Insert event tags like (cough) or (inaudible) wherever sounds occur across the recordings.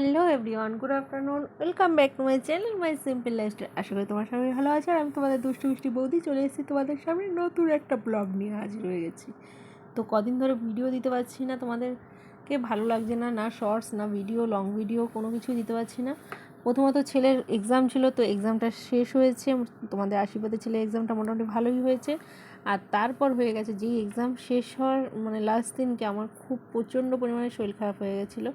Hello everyone, good afternoon. Welcome back to my channel, my simple lifestyle. আশা করি তোমার সবাই ভালো আছে আর আমি তোমাদের দুষ্টু মিষ্টি বৌদি চলে এসেছি তোমাদের সামনে নতুন একটা ব্লগ নিয়ে হাজির হয়ে গেছি। তো কদিন ধরে ভিডিও দিতে পারছি না তোমাদেরকে, ভালো লাগছে না না শর্টস, না ভিডিও, লং ভিডিও, কোনো কিছু দিতে পারছি না। প্রথমত ছেলের এক্সাম ছিল, তো এক্সামটা শেষ হয়েছে তোমাদের আশীর্বাদে ছেলে এক্সামটা মোটামুটি ভালোই হয়েছে। আর তারপর হয়ে গেছে, যেই এক্সাম শেষ হওয়ার মানে লাস্ট দিনকে আমার খুব প্রচণ্ড পরিমাণে শরীর খারাপ হয়ে গেছিল।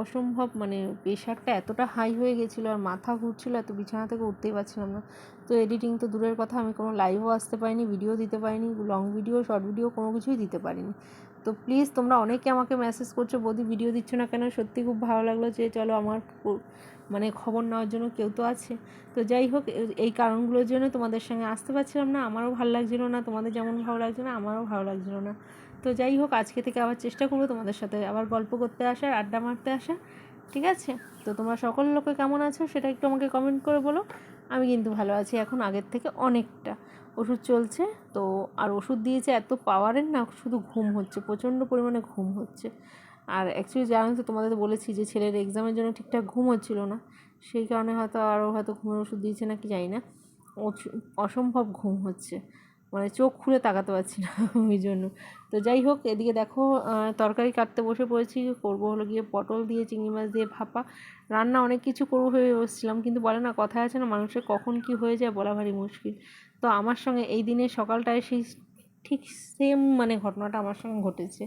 অসম্ভব মানে প্রেশারটা এতটা হাই হয়ে গেছিল আর মাথা ঘুরছিলো, এত বিছানা থেকে উঠতেই পারছিলাম না। তো এডিটিং তো দূরের কথা, আমি কোনো লাইভও আসতে পারিনি ভিডিও দিতে পারিনি লং ভিডিও শর্ট ভিডিও কোনো কিছুই দিতে পারিনি। তো প্লিজ তোমরা অনেকে আমাকে মেসেজ করছ, বৌদি ভিডিও দিচ্ছ না কেন? সত্যি খুব ভালো লাগল যে, চলো আমার মানে খবর নেওয়ার জন্য কেউ তো আছে। তো যাই হোক এই কারণগুলোর জন্য তোমাদের সঙ্গে আসতে পারছিলাম না, আমারও ভালো লাগছিল না, তোমাদের যেমন ভালো লাগছে না, আমারও ভালো লাগছিল না। তো যাই হোক, আজকে থেকে আবার চেষ্টা করব তোমাদের সাথে আবার গল্প করতে আসার, আড্ডা মারতে আসা ঠিক আছে? তো তোমরা সকল লোকে কেমন আছো সেটা একটু আমাকে কমেন্ট করে বলো। আমি কিন্তু ভালো আছি এখন আগের থেকে অনেকটা। ওষুধ চলছে, তো আর ওষুধ দিয়েছে এত পাওয়ারের না, শুধু ঘুম হচ্ছে, প্রচণ্ড পরিমাণে ঘুম হচ্ছে। আর অ্যাকচুয়ালি জানো তো, তোমাদের বলেছি যে ছেলের এক্সামের জন্য ঠিকঠাক ঘুম হচ্ছিল না। সেই কারণে হয়তো আরও হয়তো ঘুমের ওষুধ দিয়েছে নাকি জানি না। অসম্ভব ঘুম হচ্ছে। মানে চোখ খুলে তাকাতে পারছি না (laughs) ওই জন্য। তো যাই হোক, এদিকে দেখো তরকারি কাটতে বসে পড়েছি। করব হলো গিয়ে পটল দিয়ে, চিংড়ি মাছ দিয়ে ভাপা। রান্না অনেক কিছু করব ভেবে বসছিলাম, কিন্তু বলে না কথা আছে না, মানুষের কখন কি হয়ে যায় বলা ভারী মুশকিল। তো আমার সঙ্গে এই দিনের সকালটায় সেই ঠিক সেম মানে ঘটনাটা আমার সঙ্গে ঘটেছে।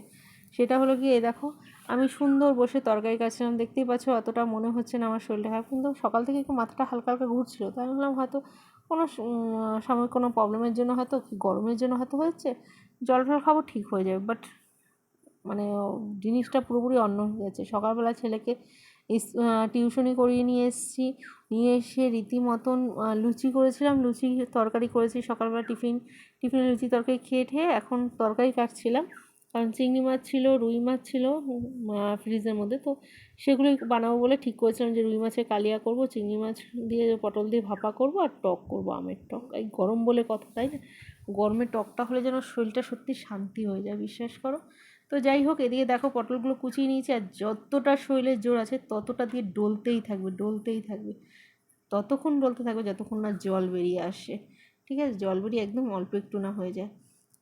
সেটা হলো গিয়ে দেখো, আমি সুন্দর বসে তরকারি কাটছিলাম, দেখতেই পাচ্ছ, অতটা মনে হচ্ছে না আমার শরীরটা খারাপ, কিন্তু সকাল থেকে একটু মাথাটা হালকা হালকা ঘুরছিল। তাই ভাবলাম হয়তো কোনো সাময়িক কোনো প্রবলেমের জন্য হয়তো, গরমের জন্য হয়তো হয়েছে, জল টল খাব ঠিক হয়ে যাবে বাট মানে জিনিসটা পুরোপুরি অন্য হয়ে গেছে। সকালবেলা ছেলেকে টিউশনি করিয়ে নিয়ে এসেছি, নিয়ে এসে রীতিমতন লুচি করেছিলাম, লুচি তরকারি করেছি, সকালবেলা টিফিন, টিফিনে লুচি তরকারি খেয়ে ঠেয়ে এখন তরকারি কাটছিলাম। কারণ চিংড়ি মাছ ছিল, রুই মাছ ছিল ফ্রিজের মধ্যে। তো সেগুলোই বানাবো বলে ঠিক করেছিলাম যে রুই মাছের কালিয়া করব, চিংড়ি মাছ দিয়ে পটল দিয়ে ভাপা করব আর টক করব, আমের টক। এই গরম বলে কথা, তাই না? গরমে টকটা হলে যেন শরীরটা সত্যি শান্তি হয়ে যায়, বিশ্বাস করো। তো যাই হোক, এদিকে দেখো পটলগুলো কুচিয়ে নিয়েছি আর যতটা শরীরের জোর আছে ততটা দিয়ে ডলতেই থাকবে ডলতেই থাকবে। ততক্ষণ ডলতে থাকবে যতক্ষণ না জল বেরিয়ে আসে। ঠিক আছে? জল বেরিয়ে একদম অল্প একটু না হয়ে যায়।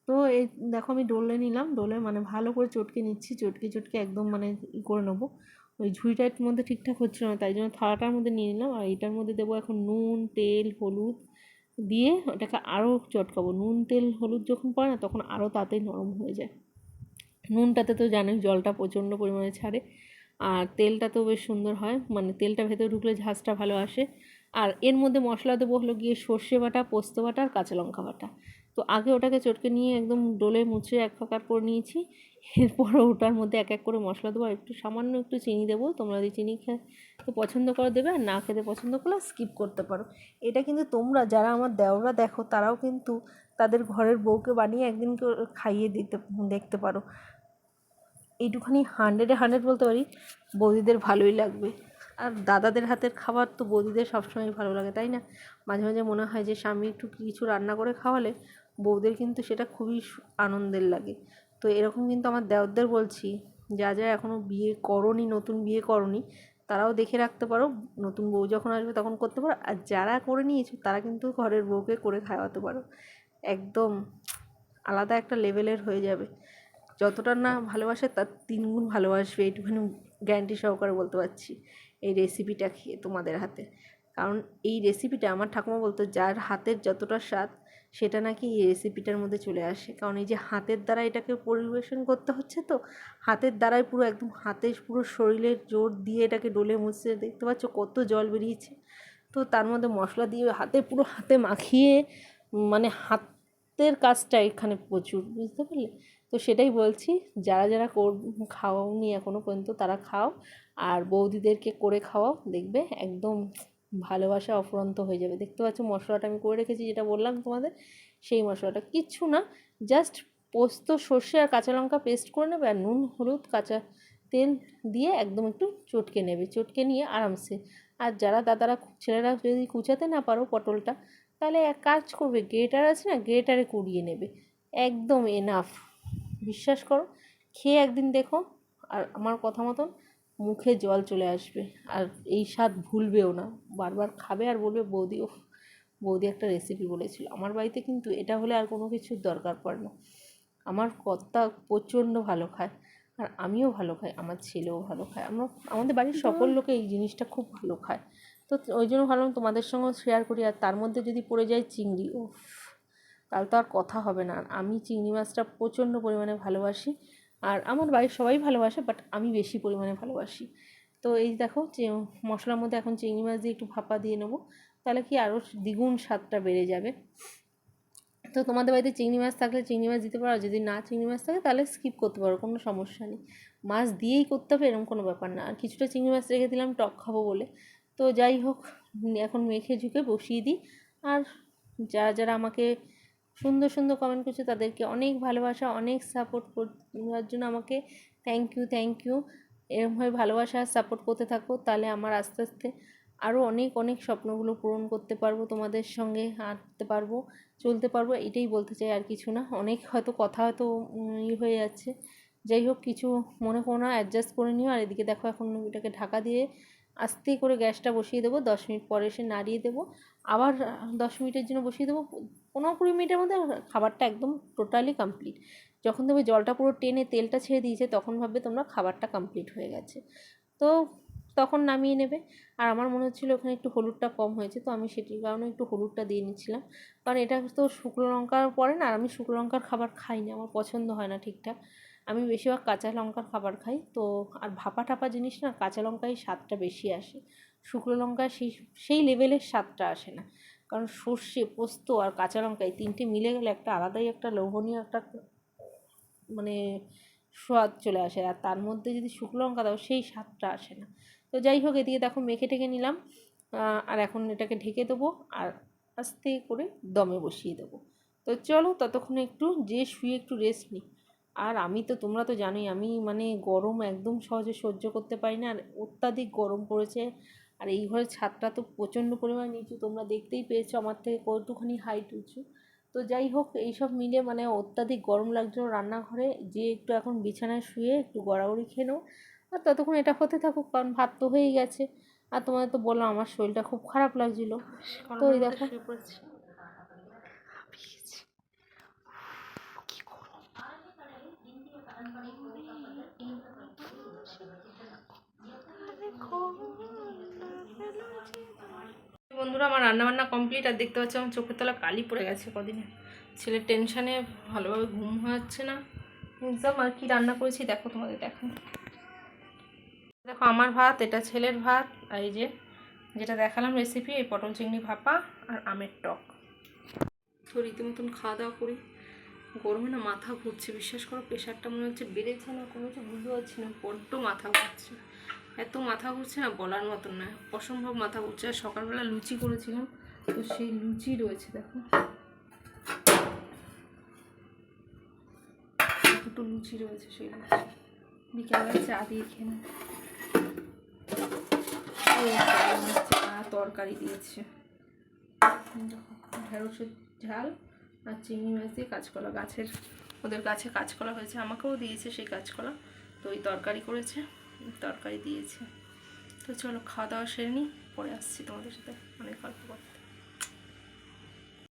তো এই দেখো আমি ডলে নিলাম, ডলে মানে ভালো করে চটকে নিচ্ছি, চটকে চটকে একদম মানে ই করে নেব। ওই ঝুড়িটার মধ্যে ঠিকঠাক হচ্ছিল না, তাই জন্য থালাটার মধ্যে নিয়ে নিলাম, আর এটার মধ্যে দেবো এখন নুন, তেল, হলুদ দিয়ে ওটাকে আরও চটকাবো। নুন, তেল, হলুদ যখন পড়ে না, তখন আরও তাড়াতাড়ি নরম হয়ে যায়। নুনটাতে তো জানোই জলটা প্রচণ্ড পরিমাণে ছাড়ে, আর তেলটা তো বেশ সুন্দর হয় মানে তেলটা ভেতরে ঢুকলে ঝাঁজটা ভালো আসে। আর এর মধ্যে মশলা দেবো হলো গিয়ে সর্ষে বাটা, পোস্ত বাটা, আর কাঁচা লঙ্কা বাটা। তো আগে ওটাকে চটকে নিয়ে একদম ডোলে মুছে এক ফাঁকার করে নিয়েছি। এরপর ওটার মধ্যে এক এক করে মশলা দেবো একটু সামান্য একটু চিনি দেবো। তোমরা যদি চিনি খেতে পছন্দ করে দেবে আর না খেতে পছন্দ করলে স্কিপ করতে পারো। এটা কিন্তু তোমরা যারা আমার দেওরা দেখো তারাও কিন্তু তাদের ঘরের বউকে বানিয়ে একদিন খাইয়ে দিতে, দেখতে পারো। এইটুখানি হান্ড্রেডে হান্ড্রেড বলতে পারি, বৌদিদের ভালোই লাগবে। আর দাদাদের হাতের খাবার তো বৌদিদের সবসময় ভালো লাগে, তাই না? মাঝে মাঝে মনে হয় যে স্বামী একটু কিছু রান্না করে খাওয়ালে বউদের কিন্তু সেটা খুবই আনন্দের লাগে। তো এরকম কিন্তু আমার দেওরদের বলছি, যা যা এখনও বিয়ে করনি, নতুন বিয়ে করনি, তারাও দেখে রাখতে পারো, নতুন বউ যখন আসবে তখন করতে পারো, আর যারা করে নিয়েছো তারা কিন্তু ঘরের বউকে করে খাওয়াতে পারো। একদম আলাদা একটা লেভেলের হয়ে যাবে। যতটা না ভালোবাসে তার তিনগুণ ভালোবাসবে, এইটুখানি গ্যারান্টি সহকারে বলতে পারছি, এই রেসিপিটা খেয়ে তোমাদের হাতে। কারণ এই রেসিপিটা আমার ঠাকুমা বলতো, যার হাতের যতটা স্বাদ সেটা নাকি এই রেসিপিটার মধ্যে চলে আসে। কারণ এই যে হাতের দ্বারা এটাকে পরিবেশন করতে হচ্ছে তো, হাতের দ্বারাই পুরো একদম হাতে পুরো শরীরের জোর দিয়ে এটাকে ডলে মুছে, দেখতে পাচ্ছ কত জল বেরিয়েছে। তো তার মধ্যে মশলা দিয়ে হাতে পুরো হাতে মাখিয়ে মানে হাতের কাজটা এখানে প্রচুর, বুঝতে পারলে? তো সেটাই বলছি, যারা যারা কর খাওয়াওনি এখনও পর্যন্ত তারা খাও, আর বৌদিদেরকে করে খাওয়াও, দেখবে একদম ভালোবাসা অফুরন্ত হয়ে যাবে। দেখতে পাচ্ছ মশলাটা আমি করে রেখেছি, যেটা বললাম তোমাদের, সেই মশলাটা। কিচ্ছু না জাস্ট পোস্ত, সর্ষে আর কাঁচা লঙ্কা পেস্ট করে নেবে, আর নুন, হলুদ, কাঁচা তেল দিয়ে একদম একটু চটকে নেবে। চটকে নিয়ে আরামসে। আর যারা দাদারা, ছেলেরা যদি কুচাতে না পারো পটলটা, তাহলে এক কাজ করবে, গ্রেটার আছে না, গ্রেটারে কুড়িয়ে নেবে। একদম এনাফ বিশ্বাস করো, খেয়ে একদিন দেখো, আর আমার কথা মতন মুখে জল চলে আসবে। আর এই স্বাদ ভুলবেও না। বারবার খাবে আর বলবে, বৌদি ও বৌদি একটা রেসিপি বলেছিল। আমার বাড়িতে কিন্তু এটা হলে আর কোনো কিছুর দরকার পড়ে না। আমার কর্তা প্রচণ্ড ভালো খায় আর আমিও ভালো খাই, আমার ছেলেও ভালো খায়। আমরা, আমাদের বাড়ির সকল লোকে এই জিনিসটা খুব ভালো খায়। তো ওই জন্য ভাবলাম তোমাদের সঙ্গেও শেয়ার করি। আর তার মধ্যে যদি পড়ে যায় চিংড়ি ও তাহলে তো আর কথা হবে না। আর আমি চিংড়ি মাছটা প্রচণ্ড পরিমাণে ভালোবাসি। আর আমার বাড়ির সবাই ভালোবাসে বাট আমি বেশি পরিমাণে ভালোবাসি। তো এই দেখো যে মশলার মধ্যে এখন চিংড়ি মাছ দিয়ে একটু ভাপা দিয়ে নেব, তাহলে কি আরও দ্বিগুণ স্বাদটা বেড়ে যাবে। তো তোমাদের বাড়িতে চিংড়ি মাছ থাকলে চিংড়ি মাছ দিতে পারো যদি না চিংড়ি মাছ থাকে তাহলে স্কিপ করতে পারো, কোনো সমস্যা নেই। মাছ দিয়েই করতে হবে, এরকম কোনো ব্যাপার না। আর কিছুটা চিংড়ি মাছ রেখে দিলাম, টক খাব বলে। তো যাই হোক, এখন মেখে ঝুঁকে বসিয়ে দিই। আর যারা যারা আমাকে সুন্দর সুন্দর কমেন্ট করছে। তাদেরকে অনেক ভালোবাসা, অনেক সাপোর্ট করার জন্য আমাকে থ্যাংক ইউ থ্যাংক ইউ এরকমভাবে ভালোবাসা সাপোর্ট করতে থাকো, তাহলে আমার আস্তে আস্তে আরও অনেক অনেক স্বপ্নগুলো পূরণ করতে পারব তোমাদের সঙ্গে, হাঁটতে পারব, চলতে পারব, এটাই বলতে চাই আর কিছু না। অনেক হয়তো কথা হয়তো ই হয়ে যাচ্ছে। যাই হোক, কিছু মনে করো না অ্যাডজাস্ট করে নিও। আর এদিকে দেখো এখন এটাকে ঢাকা দিয়ে আস্তে করে গ্যাসটা বসিয়ে দেবো। দশ মিনিট পরে এসে নাড়িয়ে দেবো। আবার দশ মিনিটের জন্য বসিয়ে দেবো। পনেরো কুড়ি মিনিটের মধ্যে খাবারটা একদম টোটালি কমপ্লিট যখন দেখবে জলটা পুরো টেনে তেলটা ছেড়ে দিয়েছে, তখন ভাববে তোমরা খাবারটা কমপ্লিট হয়ে গেছে। তো তখন নামিয়ে নেবে। আর আমার মনে হচ্ছিল ওখানে একটু হলুদটা কম হয়েছে, তো আমি সেটির কারণে একটু হলুদটা দিয়ে নিচ্ছিলাম। কারণ এটা তো শুকনো লঙ্কার পরে না, আর আমি শুকনো লঙ্কার খাবার খাই না আমার পছন্দ হয় না ঠিকঠাক। আমি বেশিরভাগ কাঁচা লঙ্কার খাবার খাই, তো আর ভাপা টাপা জিনিস না, কাঁচা লঙ্কায় স্বাদটা বেশি আসে। শুকনো লঙ্কায় সেই সেই লেভেলের স্বাদটা আসে না। কারণ সর্ষে, পোস্ত আর কাঁচা লঙ্কা এই তিনটে মিলে গেলে একটা আলাদাই একটা লোভনীয় একটা মানে স্বাদ চলে আসে। আর তার মধ্যে যদি শুকনো লঙ্কা দাও, সেই স্বাদটা আসে না। তো যাই হোক, এদিকে দেখো মেখে টেখে নিলাম। আর এখন এটাকে ঢেকে দেবো আর আস্তে করে দমে বসিয়ে দেবো। তো চলো ততক্ষণে একটু যে শুয়ে একটু রেস্ট নিই। আর আমি তো, তোমরা তো জানোই, আমি মানে গরম একদম সহজে সহ্য করতে পারি না। আর অত্যাধিক গরম পড়েছে। আর এই ঘরের ছাদটা তো প্রচণ্ড পরিমাণ নিচু তোমরা দেখতেই পেয়েছ আমার থেকে কতখানি হাইট উঁচু। তো যাই হোক এইসব মিলে মানে অত্যাধিক গরম লাগছিল রান্নাঘরে যে একটু এখন বিছানায় শুয়ে একটু গড়াগড়ি খেয়ে নেব আর ততক্ষণ এটা হতে থাকুক কারণ ভাত তো হয়েই গেছে। আর তোমাদের তো বললাম আমার শরীরটা খুব খারাপ লাগছিল। তো ওই দেখো। বন্ধুরা, আমার রান্নাবান্না কমপ্লিট আর দেখতে পাচ্ছি আমার চোখের তলা কালি পড়ে গেছে কদিনে। ছেলের টেনশানে ভালোভাবে ঘুম হচ্ছে না। বুঝলাম আর কি রান্না করেছি দেখো তোমাদের দেখো দেখো আমার ভাত, এটা ছেলের ভাত, আর এই যে যেটা দেখালাম রেসিপি এই পটল চিংড়ি ভাপা আর আমের টক। তো রীতিমতন খাওয়া দাওয়া করি। গরমে না মাথা ঘুরছে, বিশ্বাস করো, প্রেশারটা মনে হচ্ছে বেড়েছে না কোনো কিছু বুঝতে পারছি না, বড্ড মাথা ঘুরছে। এত মাথা ঘুরছে না বলার মতন না। অসম্ভব মাথা ঘুরছে। সকালবেলা লুচি করেছিলাম, তো সেই লুচি রয়েছে, দেখো। দুটো লুচি রয়েছে সেই লুচি। বিকেলবেলা চা দিয়ে খেয়ে চা তরকারি দিয়েছে। ঢেঁড়সের ঝাল আর চিংড়ি মাছ দিয়ে কাঁচকলা গাছের ওদের গাছে কাঁচকলা হয়েছে, আমাকেও দিয়েছে সেই কাঁচকলা। তো ওই তরকারি করেছে। তরকারি দিয়েছে। তো চলো খাওয়া দাওয়া সেরে নিই পরে আসছি তোমাদের সাথে অনেক গল্প করতে।